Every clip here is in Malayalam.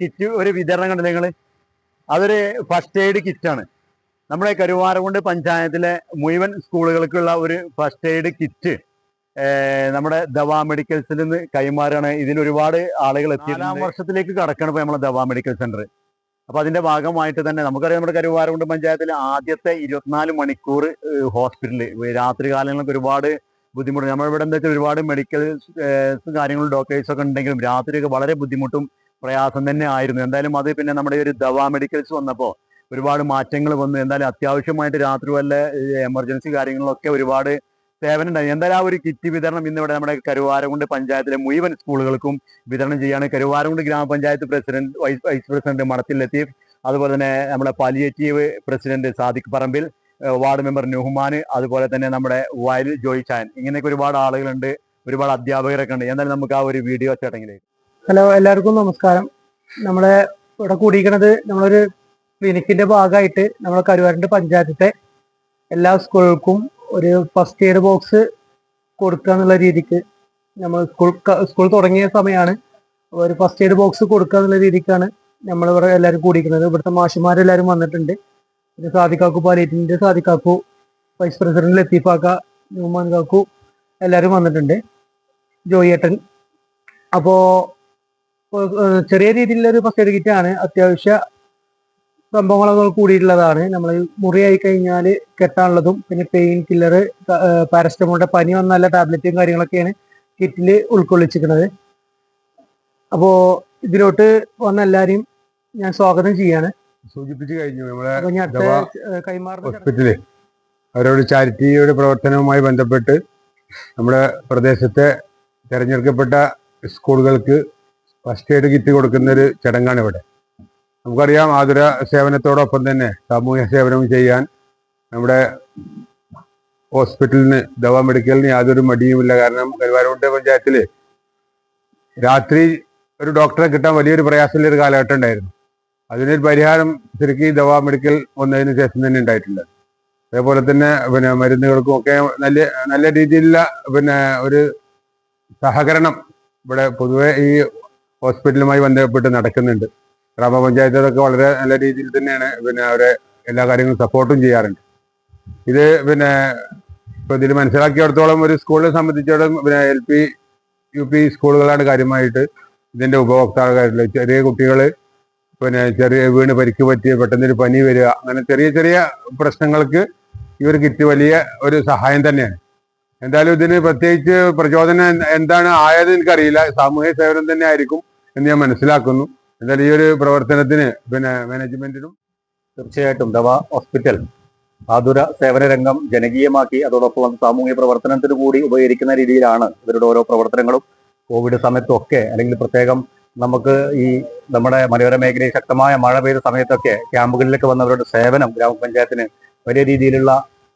കിറ്റ് ഒരു വിതരണം കണ്ടു നിങ്ങൾ അതൊരു ഫസ്റ്റ് എയ്ഡ് കിറ്റാണ് നമ്മുടെ കരുവാരകുണ്ട് പഞ്ചായത്തിലെ മുഴുവൻ സ്കൂളുകൾക്കുള്ള ഒരു ഫസ്റ്റ് എയ്ഡ് കിറ്റ് നമ്മുടെ ദവാ മെഡിക്കൽസിൽ നിന്ന് കൈമാറാണ്. ഇതിൽ ഒരുപാട് ആളുകൾ എത്തി നാലാം വർഷത്തിലേക്ക് കടക്കണം ഇപ്പോൾ നമ്മളെ ദവാ മെഡിക്കൽ സെന്റർ. അപ്പോൾ അതിന്റെ ഭാഗമായിട്ട് തന്നെ നമുക്കറിയാം നമ്മുടെ കരുവാരകുണ്ട് പഞ്ചായത്തിലെ ആദ്യത്തെ ഇരുപത്തിനാല് മണിക്കൂർ ഹോസ്പിറ്റലിൽ രാത്രി കാലങ്ങൾക്ക് ഒരുപാട് ബുദ്ധിമുട്ട്. നമ്മളിവിടെ എന്താ വെച്ചാൽ ഒരുപാട് മെഡിക്കൽ കാര്യങ്ങളും ഡോക്ടേഴ്സൊക്കെ ഉണ്ടെങ്കിലും രാത്രിയൊക്കെ വളരെ ബുദ്ധിമുട്ടും പ്രയാസം തന്നെ ആയിരുന്നു. എന്തായാലും അത് പിന്നെ നമ്മുടെ ഒരു ദവാ മെഡിക്കൽസ് വന്നപ്പോൾ ഒരുപാട് മാറ്റങ്ങൾ വന്നു. എന്തായാലും അത്യാവശ്യമായിട്ട് രാത്രി വല്ല എമർജൻസി കാര്യങ്ങളിലൊക്കെ ഒരുപാട് സേവനം ഉണ്ടായി എന്തായാലും ആ ഒരു കിറ്റ് വിതരണം ഇന്ന് ഇവിടെ നമ്മുടെ കരുവാരകുണ്ട് പഞ്ചായത്തിലെ മുഴുവൻ സ്കൂളുകൾക്കും വിതരണം ചെയ്യാണ്. കരുവാരകുണ്ട് ഗ്രാമപഞ്ചായത്ത് പ്രസിഡന്റ് വൈസ് വൈസ് പ്രസിഡന്റ് മണത്തിൽ ലത്തീഫ് അതുപോലെ തന്നെ നമ്മുടെ palliative president Sadiq Parambil ward member Nuhman അതുപോലെ തന്നെ നമ്മുടെ വയൽ ജോയ് ചാൻ. ഇങ്ങനെയൊക്കെ ഒരുപാട് ആളുകളുണ്ട്. ഒരുപാട് അധ്യാപകരൊക്കെ ഉണ്ട്. എന്തായാലും നമുക്ക് ആ ഒരു വീഡിയോ ചേട്ടെങ്കിലേക്ക് ഹലോ എല്ലാവർക്കും നമസ്കാരം. നമ്മളെ ഇവിടെ കൂടിയിരിക്കുന്നത് നമ്മളൊരു ക്ലിനിക്കിന്റെ ഭാഗമായിട്ട് നമ്മളെ കരുവാരന്റെ പഞ്ചായത്തിലെ എല്ലാ സ്കൂളുകൾക്കും ഒരു ഫസ്റ്റ് എയ്ഡ് ബോക്സ് കൊടുക്കുക എന്നുള്ള രീതിക്ക് നമ്മൾ സ്കൂൾ സ്കൂൾ തുടങ്ങിയ സമയമാണ്. ഒരു ഫസ്റ്റ് എയ്ഡ് ബോക്സ് കൊടുക്കുക എന്നുള്ള രീതിക്കാണ് നമ്മളിവിടെ എല്ലാവരും കൂടിയിരിക്കുന്നത്. ഇവിടുത്തെ മാഷിമാരെല്ലാവരും വന്നിട്ടുണ്ട്. പിന്നെ സാദിക്കാക്കു പാലേറ്റിന്റെ സാദിക്കാക്കു വൈസ് പ്രസിഡന്റ് ലത്തീഫാക്ക ന്യൂമാൻ കാക്കു എല്ലാവരും വന്നിട്ടുണ്ട്. ജോയി ഏട്ടൻ. ഏഹ്, ചെറിയ രീതിയിലുള്ള ഒരു ഫസ്റ്റ് എയ്ഡ് കിറ്റ് ആണ് അത്യാവശ്യ സംഭവങ്ങളൊക്കെ കൂടിയിട്ടുള്ളതാണ്. നമ്മൾ മുറിയായി കഴിഞ്ഞാൽ കെട്ടാനുള്ളതും പിന്നെ പെയിൻ കില്ലർ പാരസ്റ്റമോളിന്റെ പനി വന്നല്ല ടാബ്ലറ്റും കാര്യങ്ങളൊക്കെയാണ് കിറ്റിൽ ഉൾക്കൊള്ളിച്ചിരിക്കുന്നത്. അപ്പോൾ ഇതിലോട്ട് വന്ന എല്ലാരെയും ഞാൻ സ്വാഗതം ചെയ്യാണ്. സൂചിപ്പിച്ചു കഴിഞ്ഞു ചടങ്ങ്. ഹോസ്പിറ്റൽ അവരോട് ചാരിറ്റിയുടെ പ്രവർത്തനവുമായി ബന്ധപ്പെട്ട് നമ്മുടെ പ്രദേശത്തെ തിരഞ്ഞെടുക്കപ്പെട്ട സ്കൂളുകൾക്ക് ഫസ്റ്റ് എയ്ഡ് കിറ്റ് കൊടുക്കുന്ന ഒരു ചടങ്ങാണ് ഇവിടെ നമുക്കറിയാം ആതുര സേവനത്തോടൊപ്പം തന്നെ സാമൂഹ്യ സേവനവും ചെയ്യാൻ നമ്മുടെ ഹോസ്പിറ്റലിന് ദവ മെഡിക്കലിന് യാതൊരു മടിയുമില്ല. കാരണം കരുവാരുണ്ട് പഞ്ചായത്തിൽ രാത്രി ഒരു ഡോക്ടറെ കിട്ടാൻ വലിയൊരു പ്രയാസമുള്ള ഒരു കാലഘട്ടം ഉണ്ടായിരുന്നു. അതിനൊരു പരിഹാരം ശരിക്കും ദവാ മെഡിക്കൽ വന്നതിന് ശേഷം തന്നെ ഉണ്ടായിട്ടുണ്ട് അതേപോലെ തന്നെ പിന്നെ മരുന്നുകൾക്കും ഒക്കെ നല്ല നല്ല രീതിയിലുള്ള പിന്നെ ഒരു സഹകരണം ഇവിടെ പൊതുവെ ഈ ഹോസ്പിറ്റലുമായി ബന്ധപ്പെട്ട് നടക്കുന്നുണ്ട്. ഗ്രാമപഞ്ചായത്തുകളൊക്കെ വളരെ നല്ല രീതിയിൽ തന്നെയാണ് പിന്നെ അവരെ എല്ലാ കാര്യങ്ങളും സപ്പോർട്ടും ചെയ്യാറുണ്ട്. ഇത് പിന്നെ ഇപ്പൊ ഇതിൽ മനസ്സിലാക്കിയിടത്തോളം ഒരു സ്കൂളിനെ സംബന്ധിച്ചിടത്തോളം പിന്നെ എൽ പി യു പി സ്കൂളുകളാണ് കാര്യമായിട്ട് ഇതിന്റെ ഉപഭോക്താക്കളായിട്ടുള്ളത് ചെറിയ കുട്ടികൾ പിന്നെ ചെറിയ വീണ് പരിക്ക് പറ്റിയ പെട്ടെന്നൊരു പനി വരിക അങ്ങനെ ചെറിയ ചെറിയ പ്രശ്നങ്ങൾക്ക് ഈ ഒരു കിറ്റ് വലിയ ഒരു സഹായം തന്നെയാണ്. എന്തായാലും ഇതിന് പ്രത്യേകിച്ച് പ്രചോദനം എന്താണ് ആയത് എനിക്കറിയില്ല സാമൂഹ്യ സേവനം തന്നെ ആയിരിക്കും. എന്ന് ഞാൻ മനസ്സിലാക്കുന്നു. എന്തായാലും ഈ ഒരു പ്രവർത്തനത്തിന് പിന്നെ മാനേജ്മെന്റിനും തീർച്ചയായിട്ടും ദവാ ഹോസ്പിറ്റൽ ആതുര സേവന രംഗം ജനകീയമാക്കി അതോടൊപ്പം സാമൂഹ്യ പ്രവർത്തനത്തിന് കൂടി ഉപകരിക്കുന്ന രീതിയിലാണ് ഇവരുടെ ഓരോ പ്രവർത്തനങ്ങളും. കോവിഡ് സമയത്തൊക്കെ അല്ലെങ്കിൽ പ്രത്യേകം നമുക്ക് ഈ നമ്മുടെ മലയോര മേഖലയിൽ ശക്തമായ മഴ പെയ്ത സമയത്തൊക്കെ ക്യാമ്പുകളിലേക്ക് വന്നവരുടെ സേവനം ഗ്രാമപഞ്ചായത്തിന് വലിയ രീതിയിലുള്ള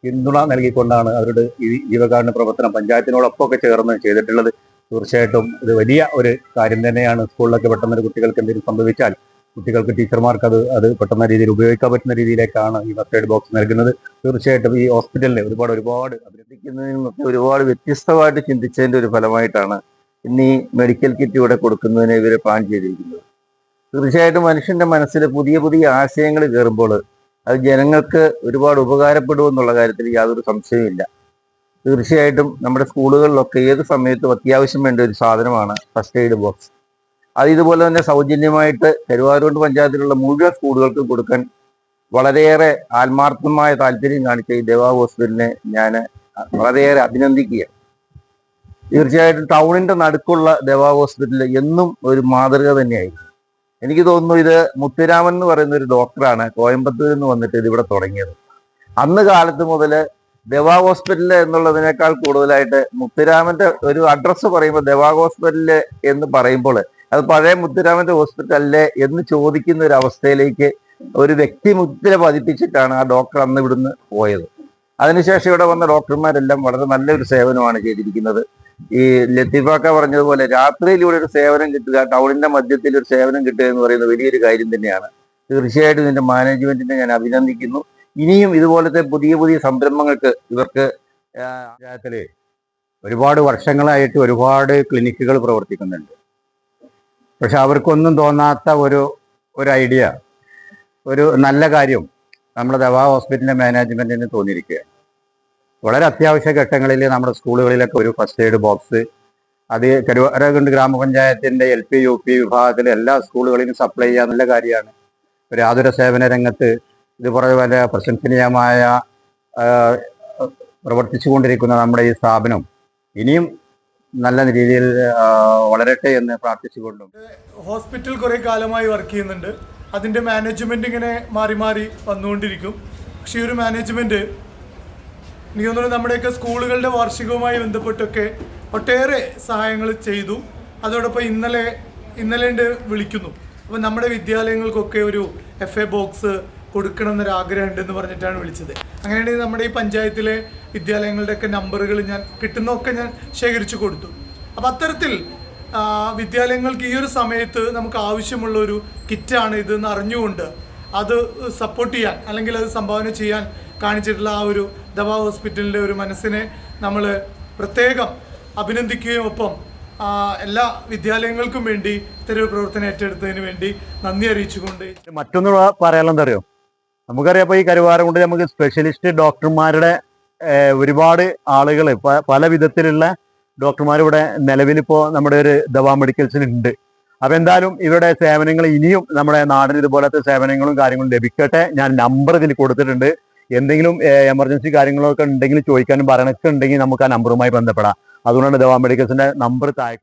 പിന്തുണ നൽകിക്കൊണ്ടാണ് അവരുടെ ഈ ജീവകാരുണ്യ പ്രവർത്തനം പഞ്ചായത്തിനോടൊപ്പം ഒക്കെ ചേർന്ന് ചെയ്തിട്ടുള്ളത്. തീർച്ചയായിട്ടും ഇത് വലിയ ഒരു കാര്യം തന്നെയാണ്. സ്കൂളിലൊക്കെ പെട്ടെന്ന് കുട്ടികൾക്ക് എന്തെങ്കിലും സംഭവിച്ചാൽ കുട്ടികൾക്ക് ടീച്ചർമാർക്ക് അത് അത് പെട്ടെന്ന രീതിയിൽ ഉപയോഗിക്കാൻ പറ്റുന്ന രീതിയിലേക്കാണ് ഈ ഫസ്റ്റ് എയ്ഡ് ബോക്സ് നൽകുന്നത്. തീർച്ചയായിട്ടും ഈ ഹോസ്പിറ്റലിൽ ഒരുപാട് ഒരുപാട് അഭിനന്ദിക്കുന്നതിൽ നിന്നൊക്കെ ഒരുപാട് വ്യത്യസ്തമായിട്ട് ചിന്തിച്ചതിന്റെ ഒരു ഫലമായിട്ടാണ് ഇന്ന് ഈ മെഡിക്കൽ കിറ്റ് ഇവിടെ കൊടുക്കുന്നതിന് ഇവരെ പ്ലാൻ ചെയ്തിരിക്കുന്നത്. തീർച്ചയായിട്ടും മനുഷ്യന്റെ മനസ്സിൽ പുതിയ പുതിയ ആശയങ്ങൾ കയറുമ്പോൾ അത് ജനങ്ങൾക്ക് ഒരുപാട് ഉപകാരപ്പെടുമെന്നുള്ള കാര്യത്തിൽ യാതൊരു സംശയവുമില്ല. തീർച്ചയായിട്ടും നമ്മുടെ സ്കൂളുകളിലൊക്കെ ഏത് സമയത്തും അത്യാവശ്യം വേണ്ട ഒരു സാധനമാണ് ഫസ്റ്റ് എയ്ഡ് ബോക്സ് അത് ഇതുപോലെ തന്നെ സൗജന്യമായിട്ട് കരുവാരൂണ്ട് പഞ്ചായത്തിലുള്ള മുഴുവൻ സ്കൂളുകൾക്കും കൊടുക്കാൻ വളരെയേറെ ആത്മാർത്ഥമായ താല്പര്യം കാണിച്ച ഈ ദേവാ ഹോസ്പിറ്റലിനെ ഞാൻ വളരെയേറെ അഭിനന്ദിക്കുകയാണ്. തീർച്ചയായിട്ടും ടൗണിന്റെ നടുക്കുള്ള ദേവാ ഹോസ്പിറ്റൽ എന്നും ഒരു മാതൃക തന്നെയായിരുന്നു എനിക്ക് തോന്നുന്നു ഇത് മുത്തുരാമൻ എന്ന് പറയുന്ന ഒരു ഡോക്ടറാണ് കോയമ്പത്തൂരിൽ നിന്ന് വന്നിട്ട് ഇത് ഇവിടെ തുടങ്ങിയത്. അന്ന് കാലത്ത് മുതൽ ദേവാ ഹോസ്പിറ്റൽ എന്നുള്ളതിനേക്കാൾ കൂടുതലായിട്ട് മുത്തുരാമന്റെ ഒരു അഡ്രസ്സ് പറയുമ്പോൾ ദേവാ ഹോസ്പിറ്റൽ എന്ന് പറയുമ്പോൾ അത് പഴയ മുത്തുരാമന്റെ ഹോസ്പിറ്റൽ അല്ലേ എന്ന് ചോദിക്കുന്ന ഒരു അവസ്ഥയിലേക്ക് ഒരു വ്യക്തി മുദ്ര പതിപ്പിച്ചിട്ടാണ് ആ ഡോക്ടർ അന്ന് ഇവിടുന്ന് പോയത്. അതിനുശേഷം ഇവിടെ വന്ന ഡോക്ടർമാരെല്ലാം വളരെ നല്ലൊരു സേവനമാണ് ചെയ്തിരിക്കുന്നത്. ഈ ലത്തീഫാക്ക പറഞ്ഞതുപോലെ രാത്രിയിൽ ഇവിടെ ഒരു സേവനം കിട്ടുക ടൗണിന്റെ മധ്യത്തിൽ ഒരു സേവനം കിട്ടുക എന്ന് പറയുന്നത് വലിയൊരു കാര്യം തന്നെയാണ്. തീർച്ചയായിട്ടും ഇതിന്റെ മാനേജ്മെന്റിനെ ഞാൻ അഭിനന്ദിക്കുന്നു. ഇനിയും ഇതുപോലത്തെ പുതിയ പുതിയ സംരംഭങ്ങൾക്ക് ഇവർക്ക് പഞ്ചായത്തിൽ ഒരുപാട് വർഷങ്ങളായിട്ട് ഒരുപാട് ക്ലിനിക്കുകൾ പ്രവർത്തിക്കുന്നുണ്ട്. പക്ഷെ അവർക്കൊന്നും തോന്നാത്ത ഒരു ഒരു ഐഡിയ ഒരു നല്ല കാര്യം നമ്മുടെ ദവാ ഹോസ്പിറ്റലിന്റെ മാനേജ്മെന്റിന് തോന്നിയിരിക്കുകയാണ്. വളരെ അത്യാവശ്യ ഘട്ടങ്ങളിൽ നമ്മുടെ സ്കൂളുകളിലൊക്കെ ഒരു ഫസ്റ്റ് എയ്ഡ് ബോക്സ് അത് കരുവാരകുണ്ട് ഗ്രാമപഞ്ചായത്തിന്റെ എൽ പി യു പി വിഭാഗത്തിലെ എല്ലാ സ്കൂളുകളിലും സപ്ലൈ ചെയ്യാൻ നല്ല കാര്യമാണ്. ഒരു ആതുര സേവന രംഗത്ത് ഇതുപോലെ പോലെ പ്രശംസനീയമായ പ്രവർത്തിച്ചു പ്രവർത്തിച്ചുകൊണ്ടിരിക്കുന്ന നമ്മുടെ ഈ സ്ഥാപനം ഇനിയും നല്ല രീതിയിൽ വളരട്ടെ എന്ന് പ്രാർത്ഥിച്ചുകൊണ്ടും. ഹോസ്പിറ്റൽ കുറേ കാലമായി വർക്ക് ചെയ്യുന്നുണ്ട്. അതിന്റെ മാനേജ്മെന്റ് ഇങ്ങനെ മാറി മാറി വന്നുകൊണ്ടിരിക്കും. പക്ഷേ ഈ ഒരു മാനേജ്മെന്റ് എനിക്ക് തോന്നുന്നു നമ്മുടെയൊക്കെ സ്കൂളുകളുടെ വാർഷികവുമായി ബന്ധപ്പെട്ടൊക്കെ ഒട്ടേറെ സഹായങ്ങൾ ചെയ്തു. അതോടൊപ്പം ഇന്നലെ ഇന്നലെ വിളിക്കുന്നു. അപ്പോൾ നമ്മുടെ വിദ്യാലയങ്ങൾക്കൊക്കെ ഒരു എഫ് എ ബോക്സ് കൊടുക്കണം എന്നൊരാഗ്രഹം ഉണ്ടെന്ന് പറഞ്ഞിട്ടാണ് വിളിച്ചത്. അങ്ങനെയാണെങ്കിൽ നമ്മുടെ ഈ പഞ്ചായത്തിലെ വിദ്യാലയങ്ങളുടെയൊക്കെ നമ്പറുകൾ ഞാൻ കിട്ടുന്നതൊക്കെ ഞാൻ ശേഖരിച്ചു കൊടുത്തു. അപ്പം അത്തരത്തിൽ വിദ്യാലയങ്ങൾക്ക് ഈ ഒരു സമയത്ത് നമുക്ക് ആവശ്യമുള്ള ഒരു കിറ്റാണ് ഇതെന്ന് അറിഞ്ഞുകൊണ്ട് അത് സപ്പോർട്ട് ചെയ്യാൻ അല്ലെങ്കിൽ അത് സംഭാവന ചെയ്യാൻ കാണിച്ചിട്ടുള്ള ആ ഒരു ദവാ ഹോസ്പിറ്റലിന്റെ ഒരു മനസ്സിനെ നമ്മൾ പ്രത്യേകം അഭിനന്ദിക്കുകയും ഒപ്പം എല്ലാ വിദ്യാലയങ്ങൾക്കും വേണ്ടി ഇത്തരം പ്രവർത്തനം ഏറ്റെടുത്തതിന് വേണ്ടി നന്ദി അറിയിച്ചുകൊണ്ട് മറ്റൊന്ന് പറയാനെന്താ അറിയോ? നമുക്കറിയാം ഇപ്പൊ ഈ കരുവാരം കൊണ്ട് നമുക്ക് സ്പെഷ്യലിസ്റ്റ് ഡോക്ടർമാരുടെ ഒരുപാട് ആളുകൾ പല വിധത്തിലുള്ള ഡോക്ടർമാർ ഇവിടെ നിലവിലിപ്പോ നമ്മുടെ ഒരു ദവാ മെഡിക്കൽസിനുണ്ട് അപ്പൊ എന്തായാലും ഇവരുടെ സേവനങ്ങൾ ഇനിയും നമ്മുടെ നാടിന് ഇതുപോലത്തെ സേവനങ്ങളും കാര്യങ്ങളും ലഭിക്കട്ടെ. ഞാൻ നമ്പർ ഇതിൽ കൊടുത്തിട്ടുണ്ട്. എന്തെങ്കിലും എമർജൻസി കാര്യങ്ങളൊക്കെ ഉണ്ടെങ്കിൽ ചോദിക്കാനും പറയണൊക്കെ ഉണ്ടെങ്കിൽ നമുക്ക് ആ നമ്പറുമായി ബന്ധപ്പെടാം. അതുകൊണ്ടാണ് ദവാ മെഡിക്കൽസിന്റെ നമ്പർ താഴെ